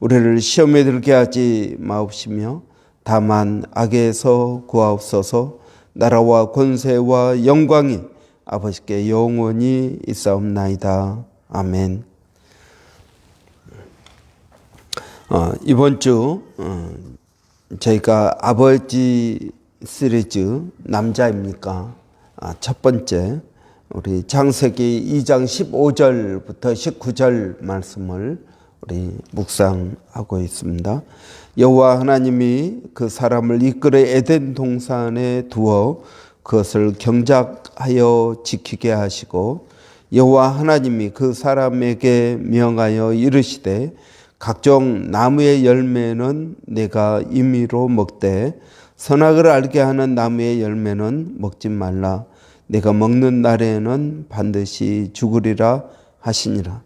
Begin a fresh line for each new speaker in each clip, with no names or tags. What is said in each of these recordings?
우리를 시험에 들게 하지 마옵시며 다만 악에서 구하옵소서 나라와 권세와 영광이 아버지께 영원히 있사옵나이다. 아멘. 어, 이번 주 어, 저희가 아버지 시리즈 남자입니까? 아, 첫 번째 우리 창세기 2장 15절부터 19절 말씀을 우리 묵상하고 있습니다. 여호와 하나님이 그 사람을 이끌어 에덴 동산에 두어 그것을 경작하여 지키게 하시고 여호와 하나님이 그 사람에게 명하여 이르시되 각종 나무의 열매는 내가 임의로 먹되 선악을 알게 하는 나무의 열매는 먹지 말라 내가 먹는 날에는 반드시 죽으리라 하시니라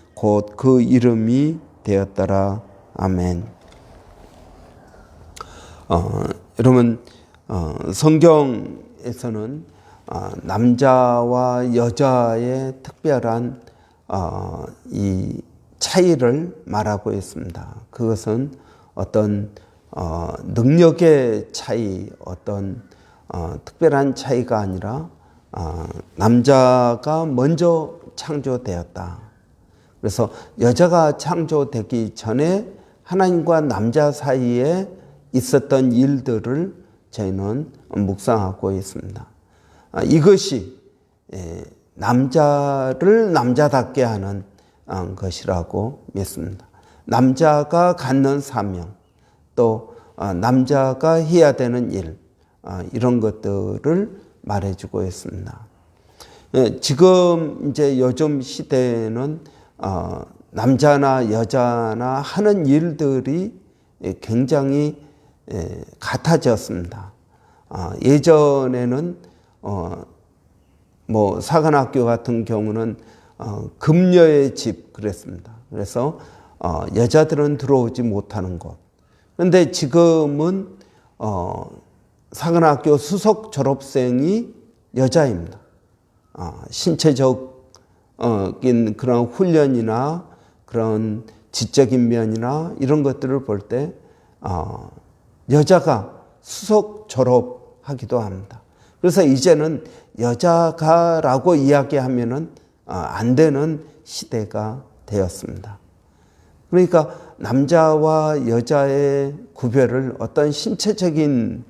곧 그 이름이 되었더라. 아멘. 어, 여러분 어, 성경에서는 어, 남자와 여자의 특별한 어, 이 차이를 말하고 있습니다. 그것은 어떤 어, 능력의 차이, 어떤 어, 특별한 차이가 아니라 어, 남자가 먼저 창조되었다. 그래서 여자가 창조되기 전에 하나님과 남자 사이에 있었던 일들을 저희는 묵상하고 있습니다. 아, 이것이 에, 남자를 남자답게 하는 어, 것이라고 믿습니다. 남자가 갖는 사명, 또 어, 남자가 해야 되는 일, 어, 이런 것들을 말해주고 있습니다. 예, 지금 이제 요즘 시대에는 남자나 여자나 하는 일들이 굉장히 예, 같아졌습니다. 예전에는 뭐 사관학교 같은 경우는 어, 금녀의 집 그랬습니다. 그래서 어, 여자들은 들어오지 못하는 곳. 그런데 지금은 어, 사관학교 수석 졸업생이 여자입니다. 어, 신체적 인 그런 훈련이나 그런 지적인 면이나 이런 것들을 볼 때 어, 여자가 수석 졸업하기도 합니다. 그래서 이제는 여자가라고 이야기하면은 어, 안 되는 시대가 되었습니다. 그러니까 남자와 여자의 구별을 어떤 신체적인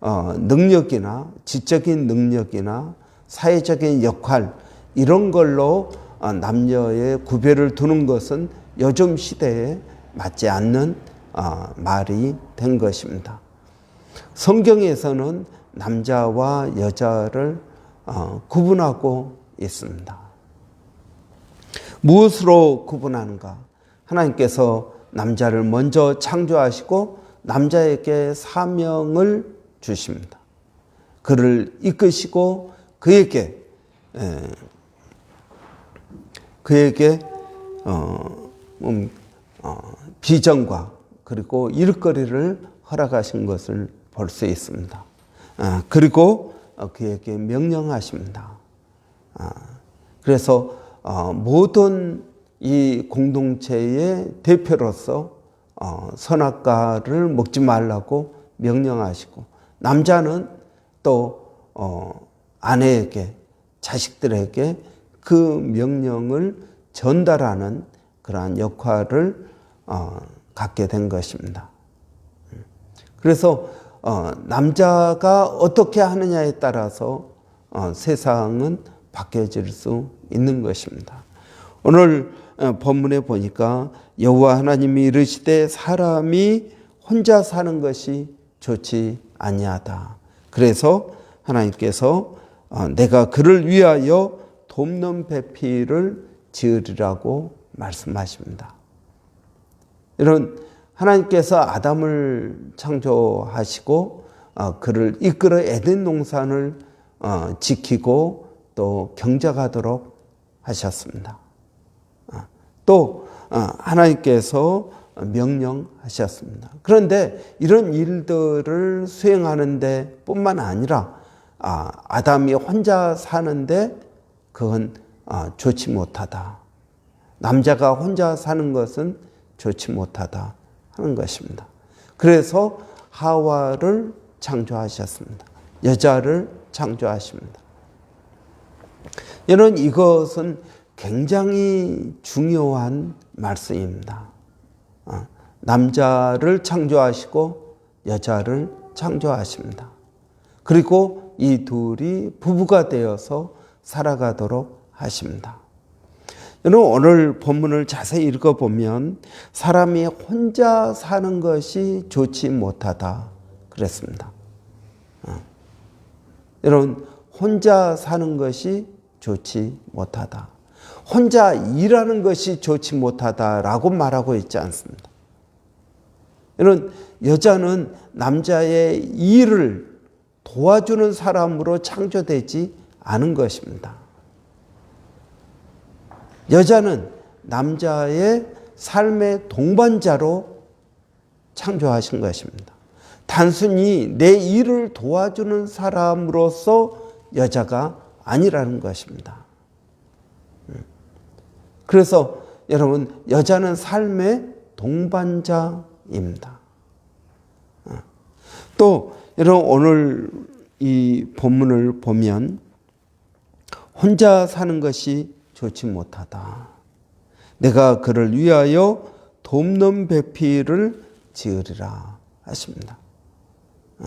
어, 능력이나 지적인 능력이나 사회적인 역할 이런 걸로 어, 남녀의 구별을 두는 것은 요즘 시대에 맞지 않는 말이 된 것입니다. 성경에서는 남자와 여자를 구분하고 있습니다. 무엇으로 구분하는가? 하나님께서 남자를 먼저 창조하시고 남자에게 사명을 주십니다. 그를 이끄시고 그에게 에, 그에게 어, 음, 어, 비전과 그리고 일거리를 허락하신 것을 볼 수 있습니다. 아, 그리고 그에게 명령하십니다. 아, 그래서 어, 모든 이 공동체의 대표로서 어, 선악과를 먹지 말라고 명령하시고 남자는 또 어, 아내에게 자식들에게 그 명령을 전달하는 그러한 역할을 어, 갖게 된 것입니다. 그래서 어, 남자가 어떻게 하느냐에 따라서 어, 세상은 바뀌어질 수 있는 것입니다. 오늘 어, 본문에 보니까 여호와 하나님이 이르시되 사람이 혼자 사는 것이 좋지 아니하다. 그래서 하나님께서 어, 내가 그를 위하여 돕는 배필을 지으리라고 말씀하십니다. 이런 하나님께서 아담을 창조하시고 어, 그를 이끌어 에덴 농산을 어, 지키고 또 경작하도록 하셨습니다. 어, 또 하나님께서 명령하셨습니다. 그런데 이런 일들을 수행하는데 뿐만 아니라 아, 아담이 혼자 사는데 그건 좋지 못하다. 남자가 혼자 사는 것은 좋지 못하다 하는 것입니다. 그래서 하와를 창조하셨습니다. 여자를 창조하십니다. 여러분 이것은 굉장히 중요한 말씀입니다. 어, 남자를 창조하시고 여자를 창조하십니다. 그리고 이 둘이 부부가 되어서 살아가도록 하십니다. 여러분 오늘 본문을 자세히 읽어보면 사람이 혼자 사는 것이 좋지 못하다 그랬습니다. 어. 여러분 혼자 사는 것이 좋지 못하다. 혼자 일하는 것이 좋지 못하다라고 말하고 있지 않습니다. 여러분 여자는 남자의 일을 도와주는 사람으로 창조되지 않은 것입니다. 여자는 남자의 삶의 동반자로 창조하신 것입니다. 단순히 내 일을 도와주는 사람으로서 여자가 아니라는 것입니다. 음. 그래서 여러분, 여자는 삶의 동반자입니다. 어. 또, 여러분, 오늘 이 본문을 보면 혼자 사는 것이 좋지 못하다. 내가 그를 위하여 돕는 배필을 지으리라 하십니다. 어.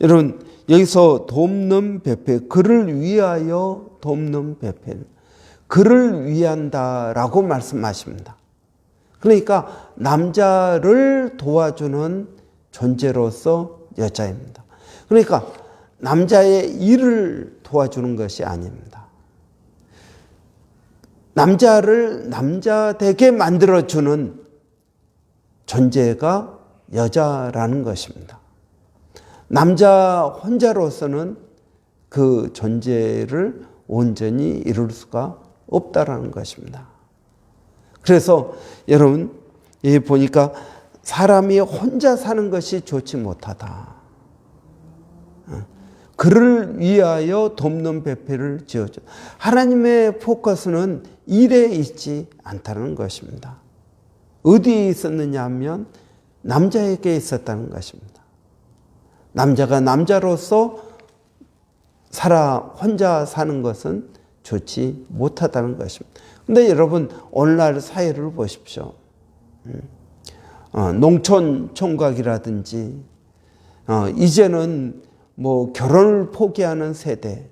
여러분 여기서 돕는 배필 그를 위하여 돕는 배필 그를 위한다라고 말씀하십니다. 그러니까 남자를 도와주는 존재로서 여자입니다. 그러니까 남자의 일을 도와주는 것이 아닙니다. 남자를 남자 되게 만들어주는 존재가 여자라는 것입니다. 남자 혼자로서는 그 존재를 온전히 이룰 수가 없다라는 것입니다. 그래서 여러분, 이 보니까 사람이 혼자 사는 것이 좋지 못하다. 그를 위하여 돕는 배필을 지어줘. 하나님의 포커스는 일에 있지 않다는 것입니다. 어디에 있었느냐 하면 남자에게 있었다는 것입니다. 남자가 남자로서 살아 혼자 사는 것은 좋지 못하다는 것입니다. 근데 여러분 오늘날 사회를 보십시오. 음. 어, 농촌 총각이라든지 어, 이제는 뭐 결혼을 포기하는 세대,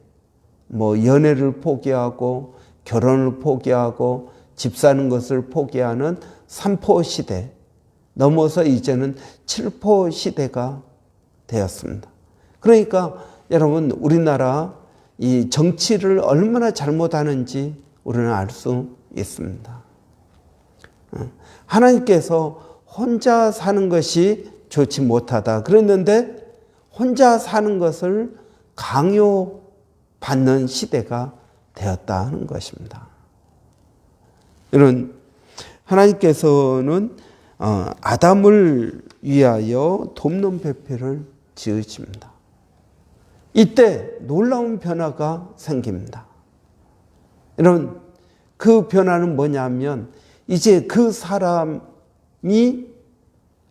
뭐 연애를 포기하고 결혼을 포기하고 집 사는 것을 포기하는 삼포 시대 넘어서 이제는 칠포 시대가 되었습니다. 그러니까 여러분 우리나라 이 정치를 얼마나 잘못하는지 우리는 알 수 있습니다. 어, 하나님께서 혼자 사는 것이 좋지 못하다 그랬는데 혼자 사는 것을 강요받는 시대가 되었다 하는 것입니다. 이런 하나님께서는 어, 아담을 위하여 돕는 배필을 지으십니다. 이때 놀라운 변화가 생깁니다. 여러분, 그 변화는 뭐냐면, 이제 그 사람이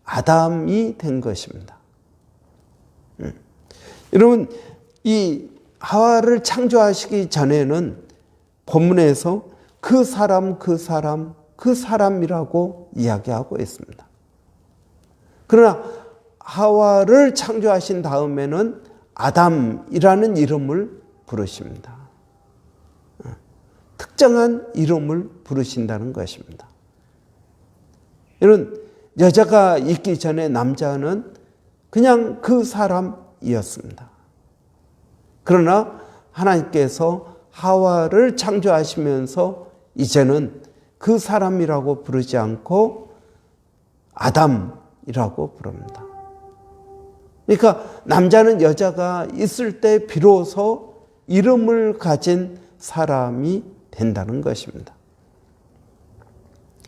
아담이 된 것입니다. 여러분, 이 하와를 창조하시기 전에는 본문에서 그 사람, 그 사람, 그 사람이라고 이야기하고 있습니다. 그러나 하와를 창조하신 다음에는 아담이라는 이름을 부르십니다. 특정한 이름을 부르신다는 것입니다. 이런 여자가 있기 전에 남자는 그냥 그 사람 이었습니다. 그러나 하나님께서 하와를 창조하시면서 이제는 그 사람이라고 부르지 않고 아담이라고 부릅니다. 그러니까 남자는 여자가 있을 때 비로소 이름을 가진 사람이 된다는 것입니다.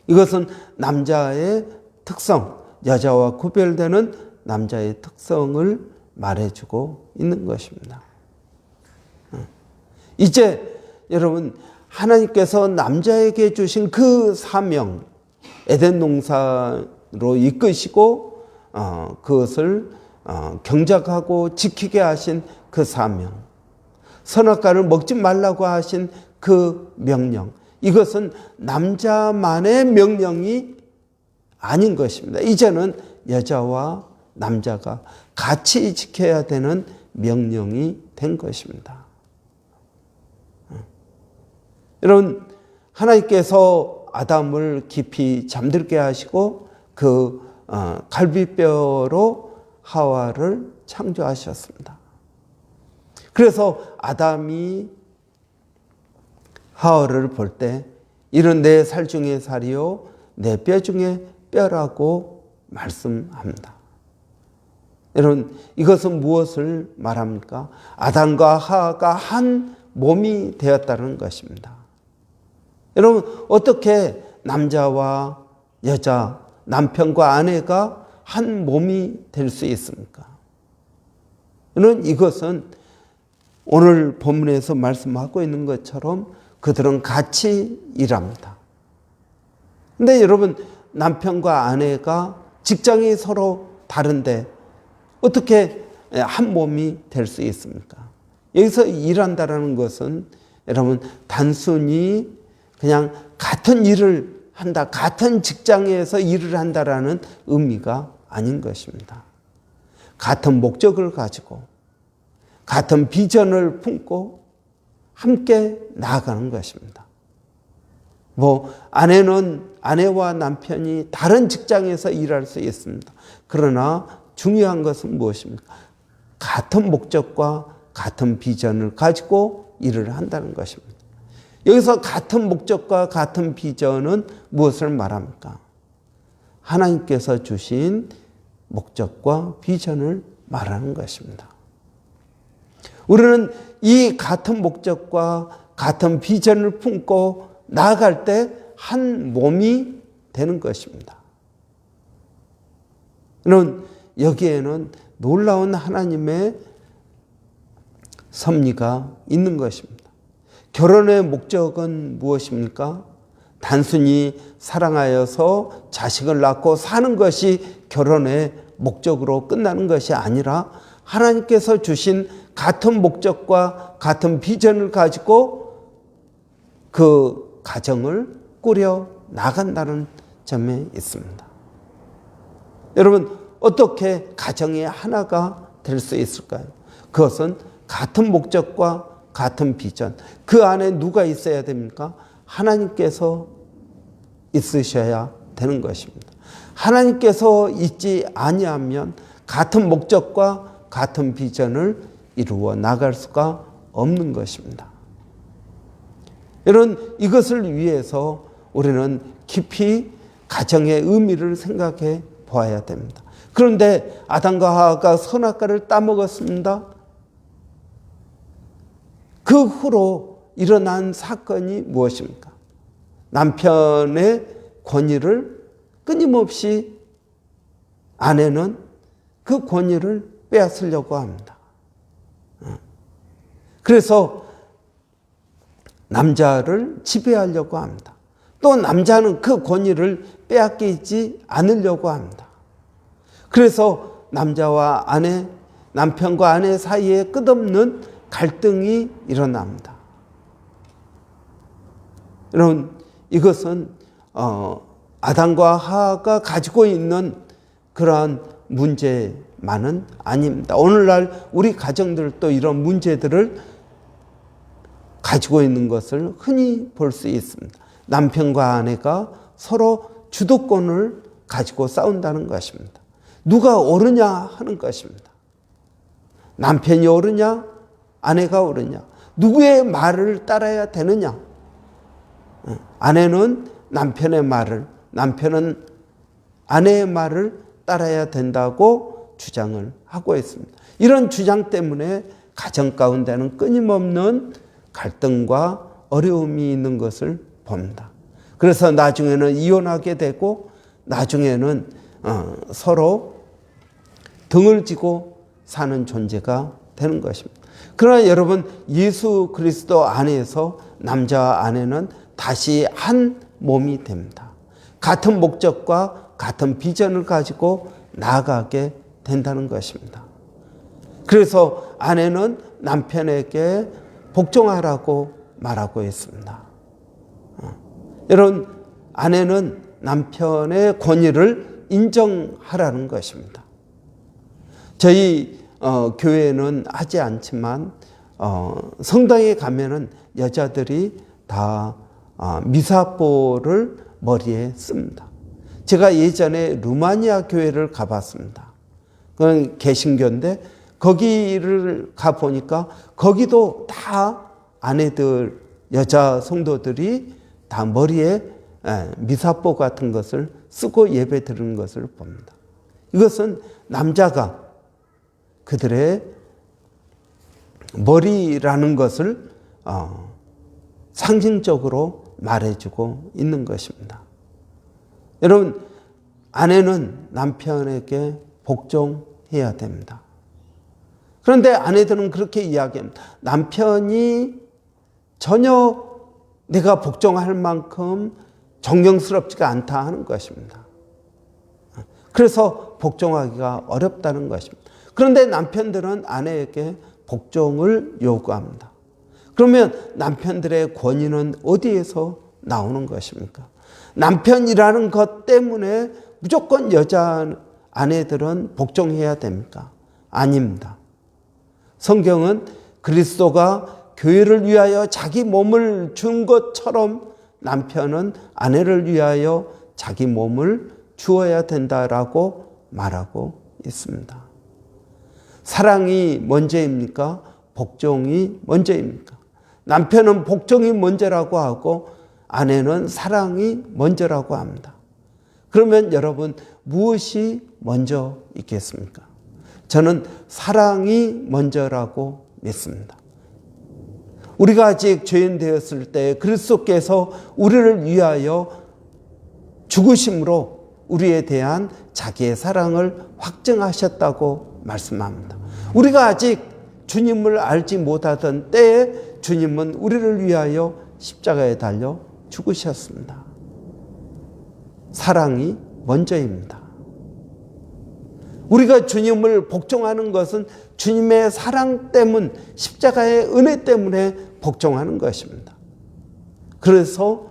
이것은 남자의 특성, 여자와 구별되는 남자의 특성을 말해주고 있는 것입니다. 이제 여러분 하나님께서 남자에게 주신 그 사명 에덴 농사로 이끄시고 어, 그것을 어, 경작하고 지키게 하신 그 사명 선악과를 먹지 말라고 하신 그 명령 이것은 남자만의 명령이 아닌 것입니다. 이제는 여자와 남자가 같이 지켜야 되는 명령이 된 것입니다. 여러분, 하나님께서 아담을 깊이 잠들게 하시고 그 어, 갈비뼈로 하와를 창조하셨습니다. 그래서 아담이 하와를 볼 때 이런 내 살 중에 살이요 내 뼈 중에 뼈라고 말씀합니다. 여러분 이것은 무엇을 말합니까? 아담과 하와가 한 몸이 되었다는 것입니다. 여러분 어떻게 남자와 여자, 남편과 아내가 한 몸이 될 수 있습니까? 여러분 이것은 오늘 본문에서 말씀하고 있는 것처럼 그들은 같이 일합니다. 근데 여러분 남편과 아내가 직장이 서로 다른데 어떻게 한 몸이 될 수 있습니까? 여기서 일한다라는 것은 여러분 단순히 그냥 같은 일을 한다, 같은 직장에서 일을 한다라는 의미가 아닌 것입니다. 같은 목적을 가지고 같은 비전을 품고 함께 나아가는 것입니다. 뭐 아내는 아내와 남편이 다른 직장에서 일할 수 있습니다. 그러나 중요한 것은 무엇입니까? 같은 목적과 같은 비전을 가지고 일을 한다는 것입니다. 여기서 같은 목적과 같은 비전은 무엇을 말합니까? 하나님께서 주신 목적과 비전을 말하는 것입니다. 우리는 이 같은 목적과 같은 비전을 품고 나아갈 때 한 몸이 되는 것입니다. 여러분, 여기에는 놀라운 하나님의 섭리가 있는 것입니다. 결혼의 목적은 무엇입니까? 단순히 사랑하여서 자식을 낳고 사는 것이 결혼의 목적으로 끝나는 것이 아니라 하나님께서 주신 같은 목적과 같은 비전을 가지고 그 가정을 꾸려 나간다는 점에 있습니다. 여러분, 어떻게 가정의 하나가 될 수 있을까요? 그것은 같은 목적과 같은 비전. 그 안에 누가 있어야 됩니까? 하나님께서 있으셔야 되는 것입니다. 하나님께서 있지 아니하면 같은 목적과 같은 비전을 이루어 나갈 수가 없는 것입니다. 여러분, 이것을 위해서 우리는 깊이 가정의 의미를 생각해 보아야 됩니다. 그런데 아담과 하와가 선악과를 따먹었습니다. 그 후로 일어난 사건이 무엇입니까? 남편의 권위를 끊임없이 아내는 그 권위를 빼앗으려고 합니다. 그래서 남자를 지배하려고 합니다. 또 남자는 그 권위를 빼앗기지 않으려고 합니다. 그래서 남자와 아내, 남편과 아내 사이에 끝없는 갈등이 일어납니다. 여러분, 이것은 어, 아담과 하가 가지고 있는 그러한 문제만은 아닙니다. 오늘날 우리 가정들도 이런 문제들을 가지고 있는 것을 흔히 볼 수 있습니다. 남편과 아내가 서로 주도권을 가지고 싸운다는 것입니다. 누가 옳으냐 하는 것입니다. 남편이 옳으냐, 아내가 옳으냐, 누구의 말을 따라야 되느냐. 아내는 남편의 말을, 남편은 아내의 말을 따라야 된다고 주장을 하고 있습니다. 이런 주장 때문에 가정 가운데는 끊임없는 갈등과 어려움이 있는 것을 봅니다. 그래서 나중에는 이혼하게 되고 나중에는 어, 서로 등을 지고 사는 존재가 되는 것입니다. 그러나 여러분 예수 그리스도 안에서 남자와 아내는 다시 한 몸이 됩니다. 같은 목적과 같은 비전을 가지고 나아가게 된다는 것입니다. 그래서 아내는 남편에게 복종하라고 말하고 있습니다. 어. 여러분, 아내는 남편의 권위를 인정하라는 것입니다. 저희 어, 교회는 하지 않지만 어, 성당에 가면은 여자들이 다 어, 미사포를 머리에 씁니다. 제가 예전에 루마니아 교회를 가봤습니다. 그건 개신교인데 거기를 가 보니까 거기도 다 아내들 여자 성도들이 다 머리에 미사포 같은 것을 쓰고 예배 드리는 것을 봅니다. 이것은 남자가 그들의 머리라는 것을 어, 상징적으로 말해주고 있는 것입니다. 여러분, 아내는 남편에게 복종해야 됩니다. 그런데 아내들은 그렇게 이야기합니다. 남편이 전혀 내가 복종할 만큼 존경스럽지가 않다 하는 것입니다. 그래서 복종하기가 어렵다는 것입니다. 그런데 남편들은 아내에게 복종을 요구합니다. 그러면 남편들의 권위는 어디에서 나오는 것입니까? 남편이라는 것 때문에 무조건 여자 아내들은 복종해야 됩니까? 아닙니다. 성경은 그리스도가 교회를 위하여 자기 몸을 준 것처럼 남편은 아내를 위하여 자기 몸을 주어야 된다라고 말하고 있습니다. 사랑이 먼저입니까? 복종이 먼저입니까? 남편은 복종이 먼저라고 하고 아내는 사랑이 먼저라고 합니다. 그러면 여러분 무엇이 먼저 있겠습니까? 저는 사랑이 먼저라고 믿습니다. 우리가 아직 죄인 되었을 때 그리스도께서 우리를 위하여 죽으심으로 우리에 대한 자기의 사랑을 확증하셨다고 말씀합니다. 우리가 아직 주님을 알지 못하던 때에 주님은 우리를 위하여 십자가에 달려 죽으셨습니다. 사랑이 먼저입니다. 우리가 주님을 복종하는 것은 주님의 사랑 때문, 십자가의 은혜 때문에 복종하는 것입니다. 그래서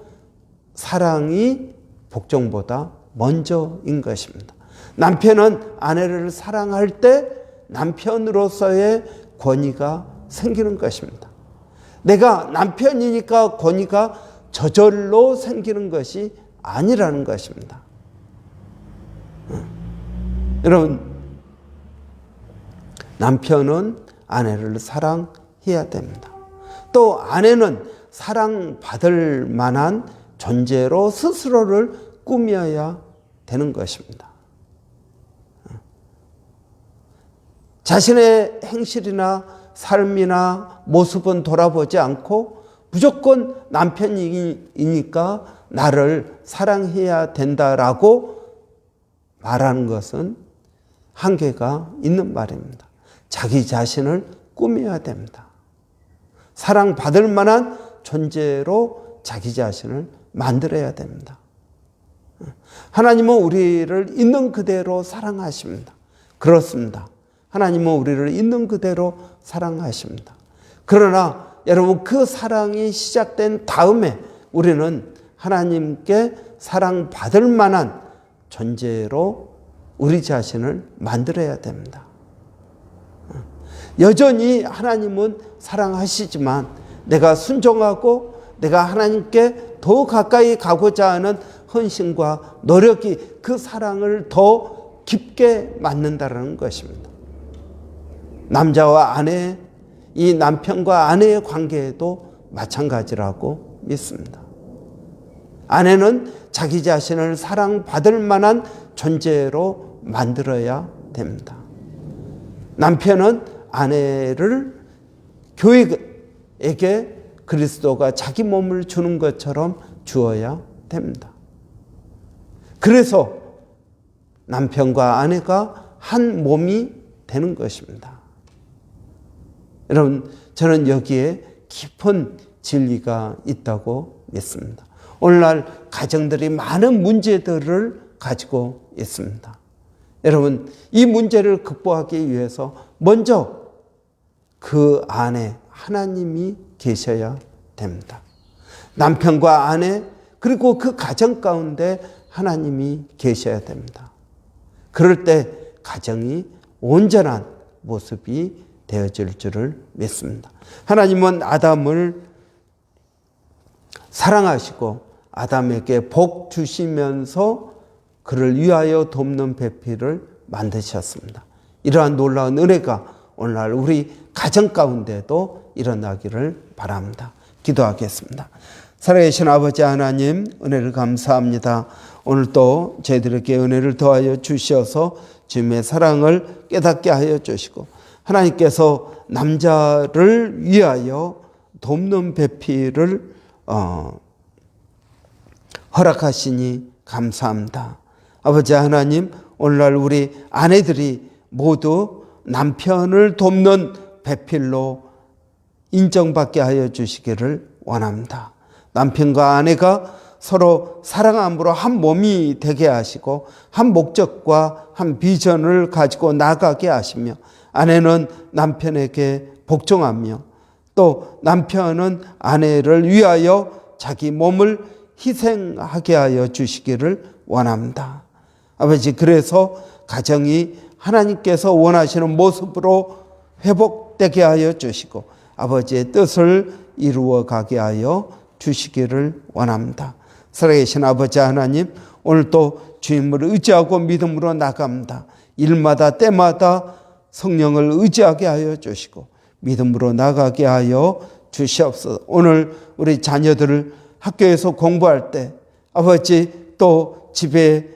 사랑이 복종보다 먼저인 것입니다. 남편은 아내를 사랑할 때 남편으로서의 권위가 생기는 것입니다. 내가 남편이니까 권위가 저절로 생기는 것이 아니라는 것입니다. 여러분, 남편은 아내를 사랑해야 됩니다. 또 아내는 사랑받을 만한 존재로 스스로를 꾸며야 되는 것입니다. 자신의 행실이나 삶이나 모습은 돌아보지 않고 무조건 남편이니까 나를 사랑해야 된다라고 말하는 것은 한계가 있는 말입니다. 자기 자신을 꾸며야 됩니다. 사랑받을 만한 존재로 자기 자신을 만들어야 됩니다. 하나님은 우리를 있는 그대로 사랑하십니다. 그렇습니다. 하나님은 우리를 있는 그대로 사랑하십니다. 그러나 여러분 그 사랑이 시작된 다음에 우리는 하나님께 사랑받을 만한 존재로 우리 자신을 만들어야 됩니다. 여전히 하나님은 사랑하시지만 내가 순종하고 내가 하나님께 더 가까이 가고자 하는 헌신과 노력이 그 사랑을 더 깊게 맞는다는 것입니다. 남자와 아내, 이 남편과 아내의 관계에도 마찬가지라고 믿습니다. 아내는 자기 자신을 사랑받을 만한 존재로 만들어야 됩니다. 남편은 아내를 교회에게 그리스도가 자기 몸을 주는 것처럼 주어야 됩니다. 그래서 남편과 아내가 한 몸이 되는 것입니다. 여러분, 저는 여기에 깊은 진리가 있다고 믿습니다. 오늘날 가정들이 많은 문제들을 가지고 있습니다. 여러분, 이 문제를 극복하기 위해서 먼저 그 안에 하나님이 계셔야 됩니다. 남편과 아내, 그리고 그 가정 가운데 하나님이 계셔야 됩니다. 그럴 때 가정이 온전한 모습이 되어질 줄을 믿습니다. 하나님은 아담을 사랑하시고 아담에게 복 주시면서 그를 위하여 돕는 배필을 만드셨습니다. 이러한 놀라운 은혜가 오늘날 우리 가정 가운데도 일어나기를 바랍니다. 기도하겠습니다. 살아계신 아버지 하나님 은혜를 감사합니다. 오늘도 저희들에게 은혜를 더하여 주셔서 주님의 사랑을 깨닫게 하여 주시고 하나님께서 남자를 위하여 돕는 배필을 어, 허락하시니 감사합니다. 아버지 하나님, 오늘날 우리 아내들이 모두 남편을 돕는 배필로 인정받게 하여 주시기를 원합니다. 남편과 아내가 서로 사랑함으로 한 몸이 되게 하시고 한 목적과 한 비전을 가지고 나가게 하시며 아내는 남편에게 복종하며 또 남편은 아내를 위하여 자기 몸을 희생하게 하여 주시기를 원합니다. 아버지, 그래서 가정이 하나님께서 원하시는 모습으로 회복되게 하여 주시고 아버지의 뜻을 이루어 가게 하여 주시기를 원합니다. 살아계신 아버지 하나님, 오늘도 주님을 의지하고 믿음으로 나갑니다. 일마다 때마다 성령을 의지하게 하여 주시고 믿음으로 나가게 하여 주시옵소서. 오늘 우리 자녀들을 학교에서 공부할 때 아버지 또 집에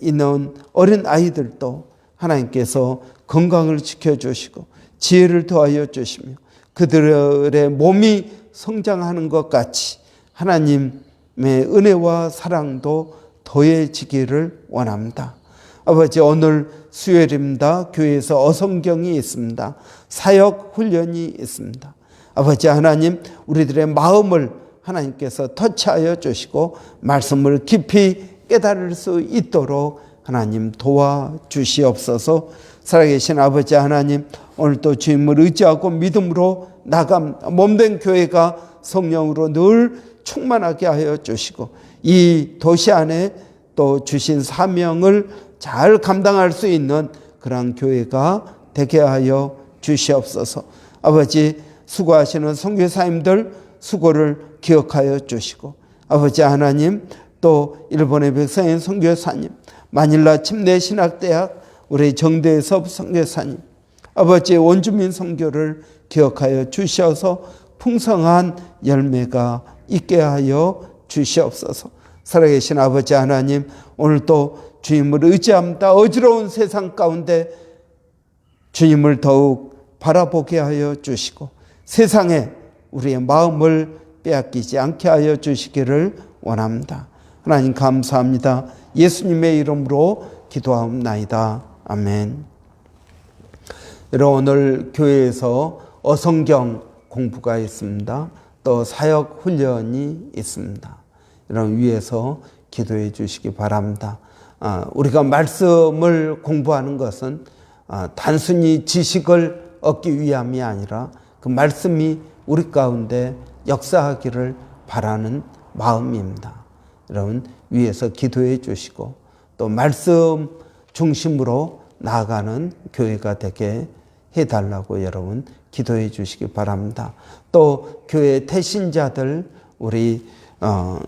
있는 어린 아이들도 하나님께서 건강을 지켜주시고 지혜를 더하여 주시며 그들의 몸이 성장하는 것 같이 하나님의 은혜와 사랑도 더해지기를 원합니다. 아버지 오늘 수요일입니다. 교회에서 어성경이 있습니다. 사역 훈련이 있습니다. 아버지 하나님 우리들의 마음을 하나님께서 터치하여 주시고 말씀을 깊이 깨달을 수 있도록 하나님 도와 주시옵소서 살아계신 아버지 하나님 오늘도 주님을 의지하고 믿음으로 나감 몸된 교회가 성령으로 늘 충만하게 하여 주시고 이 도시 안에 또 주신 사명을 잘 감당할 수 있는 그런 교회가 되게 하여 주시옵소서. 아버지 수고하시는 선교사님들 수고를 기억하여 주시고 아버지 하나님 또 일본의 백성인 선교사님 마닐라 침례 신학대학 우리 정대섭 선교사님 아버지의 원주민 선교를 기억하여 주셔서 풍성한 열매가 있게 하여 주시옵소서. 살아계신 아버지 하나님 오늘도 주님을 의지합니다. 어지러운 세상 가운데 주님을 더욱 바라보게 하여 주시고 세상에 우리의 마음을 빼앗기지 않게 하여 주시기를 원합니다. 하나님 감사합니다. 예수님의 이름으로 기도하옵나이다. 아멘. 여러분 오늘 교회에서 어성경 공부가 있습니다. 또 사역 훈련이 있습니다. 여러분 위에서 기도해 주시기 바랍니다. 아, 우리가 말씀을 공부하는 것은 아, 단순히 지식을 얻기 위함이 아니라 그 말씀이 우리 가운데 역사하기를 바라는 마음입니다. 여러분 위에서 기도해 주시고 또 말씀 중심으로 나아가는 교회가 되게 해달라고 여러분 기도해 주시기 바랍니다. 또 교회 태신자들 우리 어,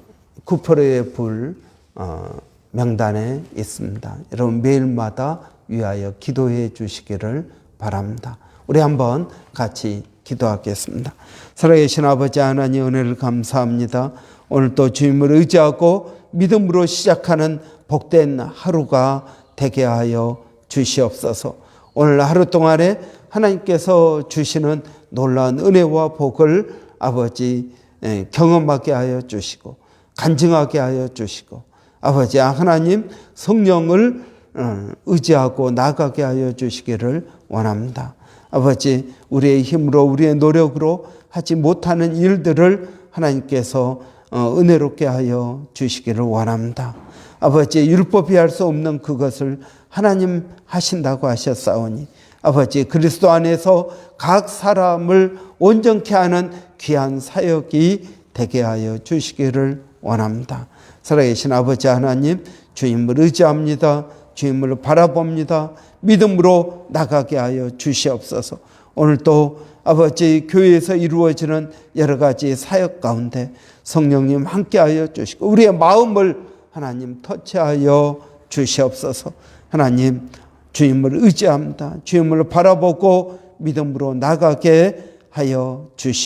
구포로의 불 어, 명단에 있습니다. 여러분 매일마다 위하여 기도해 주시기를 바랍니다. 우리 한번 같이 기도하겠습니다. 살아계신 아버지 하나님 은혜를 감사합니다. 오늘 또 주님을 의지하고 믿음으로 시작하는 복된 하루가 되게 하여 주시옵소서. 오늘 하루 동안에 하나님께서 주시는 놀라운 은혜와 복을 아버지 예, 경험하게 하여 주시고 간증하게 하여 주시고 아버지 하나님 성령을 어, 의지하고 나가게 하여 주시기를 원합니다. 아버지 우리의 힘으로 우리의 노력으로 하지 못하는 일들을 하나님께서 어, 은혜롭게 하여 주시기를 원합니다. 아버지 율법이 할 수 없는 그것을 하나님 하신다고 하셨사오니 아버지 그리스도 안에서 각 사람을 온전케 하는 귀한 사역이 되게 하여 주시기를 원합니다. 살아계신 아버지 하나님 주님을 의지합니다. 주님을 바라봅니다. 믿음으로 나가게 하여 주시옵소서. 오늘 또 아버지 교회에서 이루어지는 여러 가지 사역 가운데 성령님 함께하여 주시고 우리의 마음을 하나님 터치하여 주시옵소서. 하나님 주님을 의지합니다. 주님을 바라보고 믿음으로 나가게 하여 주시.